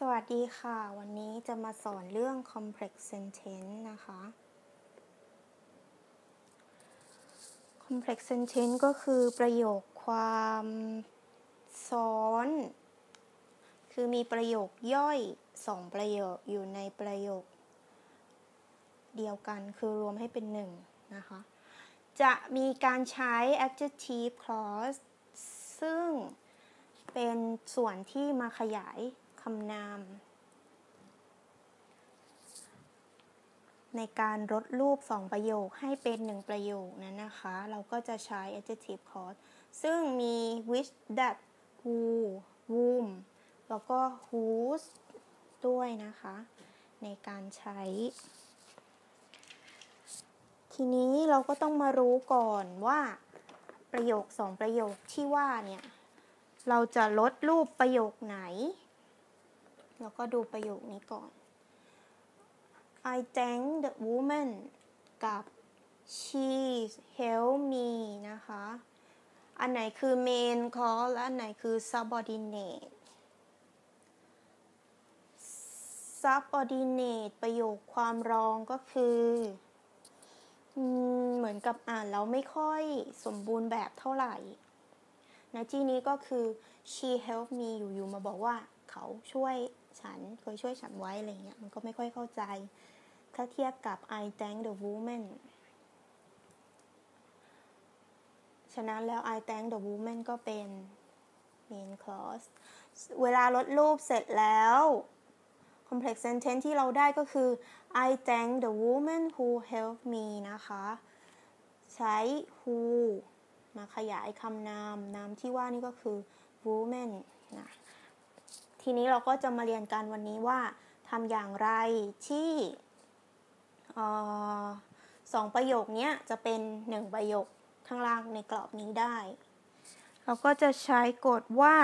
สวัสดีค่ะ วันนี้จะมาสอนเรื่อง complex sentence นะคะ complex sentence ก็คือประโยคความซ้อน คือมีประโยคย่อยสองประโยคอยู่ในประโยค เดียวกันคือรวมให้เป็นหนึ่งนะคะ จะมีการใช้ adjective clause ซึ่งเป็นส่วนที่มาขยาย คำนาม ในการลดรูปสองประโยคให้เป็นหนึ่งประโยคนั้นนะคะ เราก็จะใช้ adjective clause ซึ่งมี which that who whom แล้วก็ whose ด้วยนะคะ ในการใช้ ทีนี้เราก็ต้องมารู้ก่อนว่าประโยคสองประโยคที่ว่าเนี่ยเราจะลดรูปประโยคไหน แล้วก็ดูประโยคนี้ก่อน I thank the woman กับ she help me นะคะ อันไหนคือ main cause และอันไหนคือ subordinate subordinate ประโยคความรองก็คือเหมือนกับอ่านแล้วไม่ค่อยสมบูรณ์แบบเท่าไหร่ในที่นี้ก็คือ she help me อยู่ๆมาบอกว่าเขาช่วย ฉันเคยช่วยฉันไว้อะไรเงี้ยมันก็ไม่ค่อยเข้าใจ ถ้าเทียบกับ I thank the woman ฉะนั้นแล้ว I thank the woman ก็เป็น main clause เวลาลดรูปเสร็จแล้ว complex sentence ที่เราได้ก็คือ I thank the woman who helped me นะคะ ใช้ who มาขยายคำนาม นามที่ว่านี่ก็คือ woman นะ ทีนี้เราก็จะมาเรียนกันวันนี้ว่าทำอย่างไรที่สองประโยคนี้จะเป็นหนึ่งประโยคข้างล่างในกรอบนี้ได้ เราก็จะใช้กฎว่า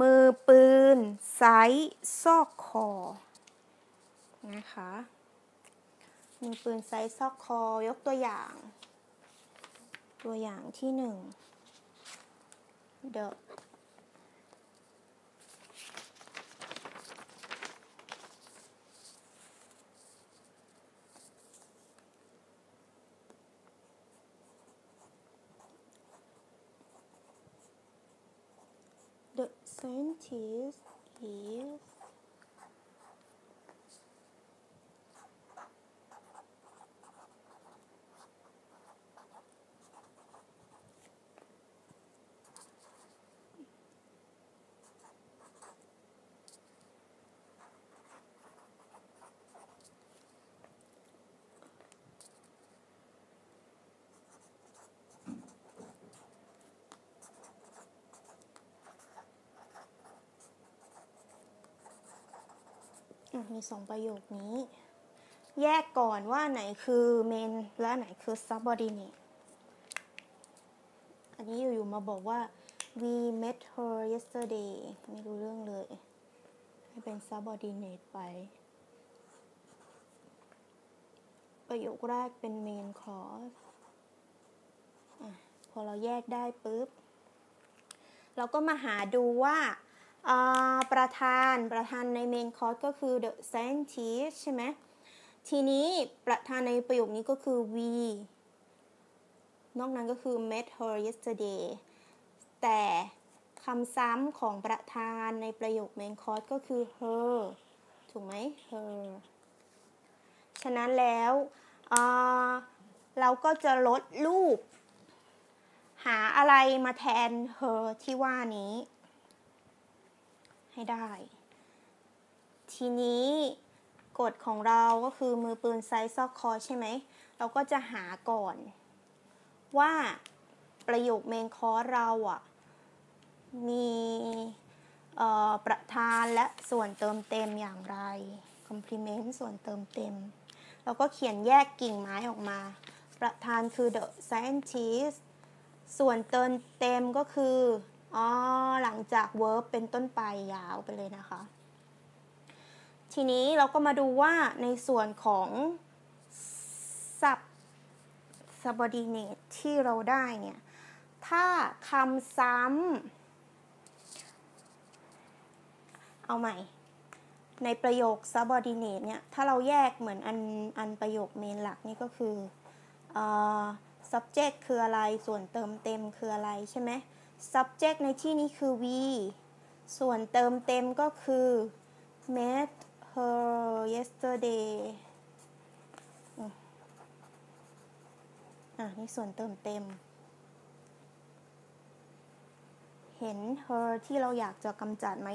มือปืนไซส์ซอกคอนะคะมือปืนไซส์ซอกคอยกตัวอย่าง ตัวอย่างที่หนึ่ง The scientist is มีสองประโยคนี้ แยกก่อนว่าไหนคือ main และไหนคือ subordinate อันนี้อยู่ๆมาบอกว่า we met her yesterday ไม่รู้เรื่องเลย ให้เป็น subordinate ไป ประโยคแรกเป็น main clause อพอเราแยกได้ปุ๊บ เราก็มาหาดูว่า ประธานประธานในเมนคอร์สก็คือ the scientist ใช่ไหมทีนี้ประธานในประโยคนี้ก็คือ we นอกนั้นก็คือ met her yesterday แต่คำซ้ำของประธานในประโยคเมนคอร์สก็คือ her ถูกไหม her ฉะนั้นแล้วเราก็จะลดรูป หาอะไรมาแทน her ที่ว่านี้ ให้ได้ ทีนี้กฎของเราก็คือมือปืนไซส์ซอกคอใช่ไหม เราก็จะหาก่อน ว่าประโยคเมนคอร์เราอะมีประธานและส่วนเติมเต็มอย่างไร complement ส่วนเติมเต็ม เราก็เขียนแยกกิ่งไม้ออกมา ประธานคือ the scientist ส่วนเติมเต็มก็คือ อ๋อหลังจาก verb เป็นต้นไปยาวไปเลยนะคะ ทีนี้เราก็มาดูว่าในส่วนของ sub subordinate ที่เราได้เนี่ย ถ้าคำซ้ำ เอาใหม่ ในประโยค subordinate เนี่ย ถ้าเราแยกเหมือนอันอันประโยคเมนหลักนี่ก็คือ subject คืออะไร ส่วนเติมเต็มคืออะไรใช่ไหม subject ในที่นี้คือ we ส่วนเติมเต็มก็คือ met her yesterday อะนี่ส่วนเติมเต็ม เห็น her ที่เราอยากจะกำจัดไหม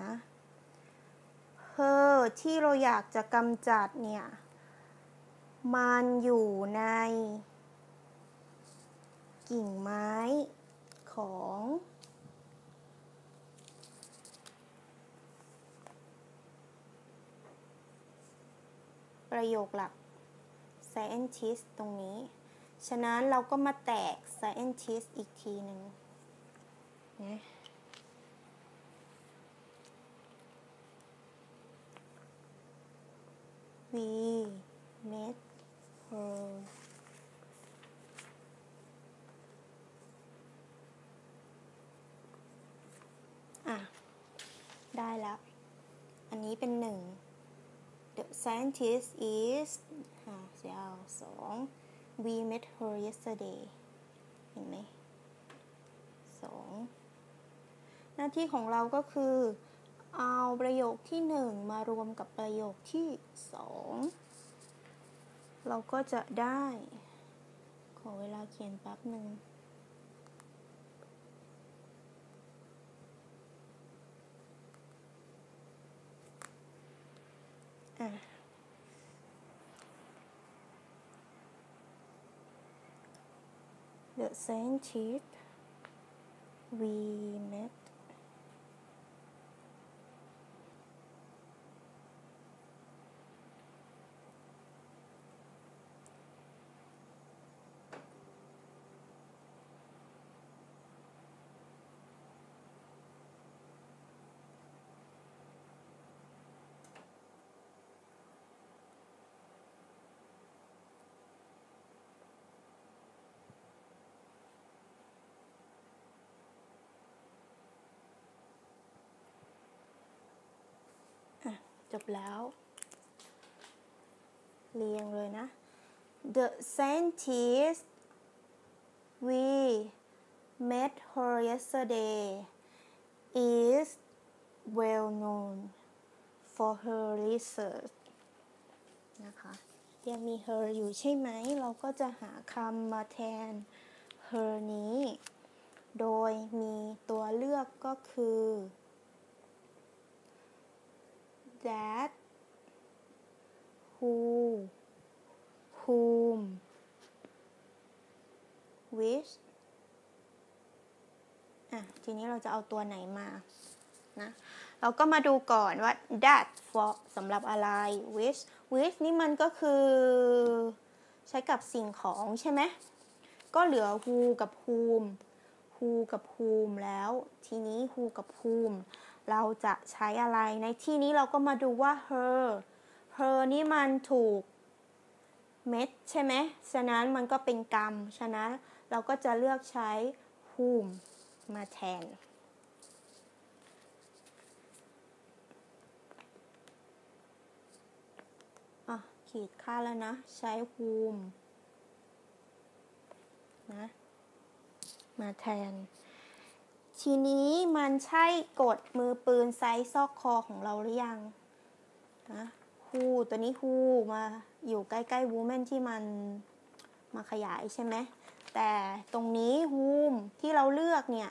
นะ her ที่เราอยากจะกำจัดเนี่ย มันอยู่ใน กิ่งไม้ของ ประโยคหลัก scientist ตรงนี้ ฉะนั้นเราก็มาแตก scientist อีกทีหนึ่งนะ we met her อะ ได้แล้ว อันนี้เป็นหนึ่ง the scientist is หาเสียเอาสอง we met her yesterday เห็นไหมสองหน้าที่ของเราก็คือ เอาประโยคที่หนึ่งมารวมกับประโยคที่สองเราก็จะได้ ขอเวลาเขียนแป๊บหนึ่งอะ The scientist we met อะ จบแล้ว เรียงเลยนะ The scientist we met her yesterday is well known for her research นะคะยังมี her อยู่ใช่ไหม เราก็จะหาคำมาแทน her นี้ โดยมีตัวเลือกก็คือ that who whom which อะ ทีนี้เราจะเอาตัวไหนมานะเราก็มาดูก่อนว่า that for สำหรับอะไร which which นี่มันก็คือใช้กับสิ่งของใช่ไหม ก็เหลือ who กับ whom who กับ whom แล้ว ทีนี้ who กับ whom เราจะใช้อะไรในที่นี้เราก็มาดูว่า her her นี่มันถูกเม็ดใช่ไหม ฉะนั้นมันก็เป็นกรรม ฉะนั้นเราก็จะเลือกใช้ whom มาแทน อะ ขีดค่าแล้วนะ ใช้ whom นะ มาแทน ทีนี้มันใช่กดมือปืนไซส์ซอกคอของเราหรือยัง นะฮูตัวนี้ฮูมาอยู่ใกล้ๆวูแมนที่มันมาขยายใช่ไหม แต่ตรงนี้ฮูมที่เราเลือกเนี่ย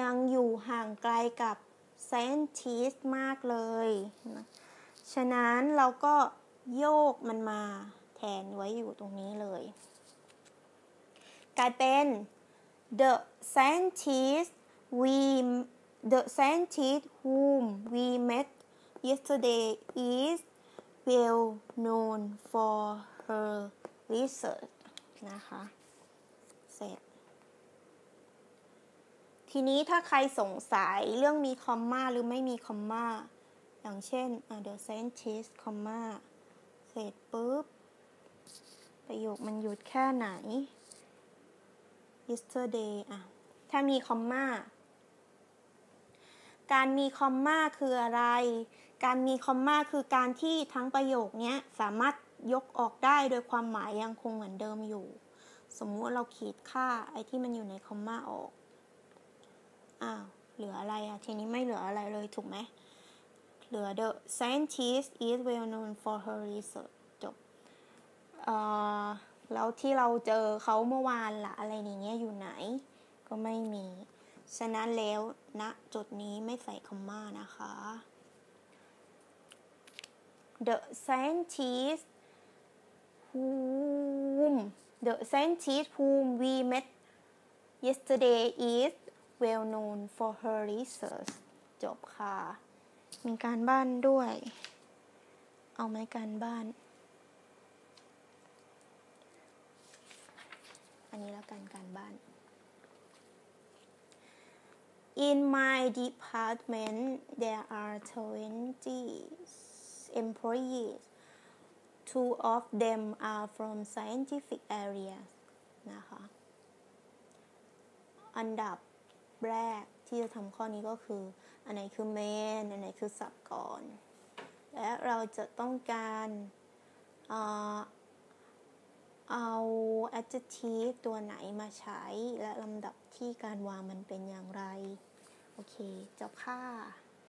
ยังอยู่ห่างไกลกับเซนทีสมากเลยนะฉะนั้นเราก็โยกมันมาแทนไว้อยู่ตรงนี้เลย กลายเป็น the scientist we the scientist whom we met yesterday is well known for her research นะคะ เสร็จทีนี้ถ้าใครสงสัยเรื่องมีคอมมาหรือไม่มีคอมมาอย่างเช่น the scientist คอมมาเสร็จปุ๊บ ประโยคมันหยุดแค่ไหน yesterday อะ ถ้ามีคอมมาการมีคอมมาคืออะไร การมีคอมมาคือการที่ทั้งประโยคนี้สามารถยกออกได้โดยความหมายยังคงเหมือนเดิมอยู่ สมมุติเราขีดค่าไอ้ที่มันอยู่ในคอมมาออก อ้าว เหลืออะไรอะทีนี้ไม่เหลืออะไรเลยถูกไหม เหลือ the scientist is well known for her research จบ เอ่อ แล้วที่เราเจอเขาเมื่อวานละอะไรอย่างเงี้ยอยู่ไหน ก็ไม่มี ฉะนั้นแล้วณนะจุดนี้ไม่ใส่คอมมานะคะ the scientist whom the scientist whom we met yesterday is well known for her research จบค่ะ มีการบ้านด้วย เอาไหมการบ้าน อันนี้แล้วกันการบ้าน In my department there are 20 employees two of them are from scientific areas นะคะ อันดับแรกที่จะทำข้อนี้ก็คือ อันไหนคือ main อันไหนคือ sub ก่อน และเราจะต้องการเอา adjective ตัวไหนมาใช้ และลำดับที่การวางมันเป็นอย่างไร โอเคจบค่ะ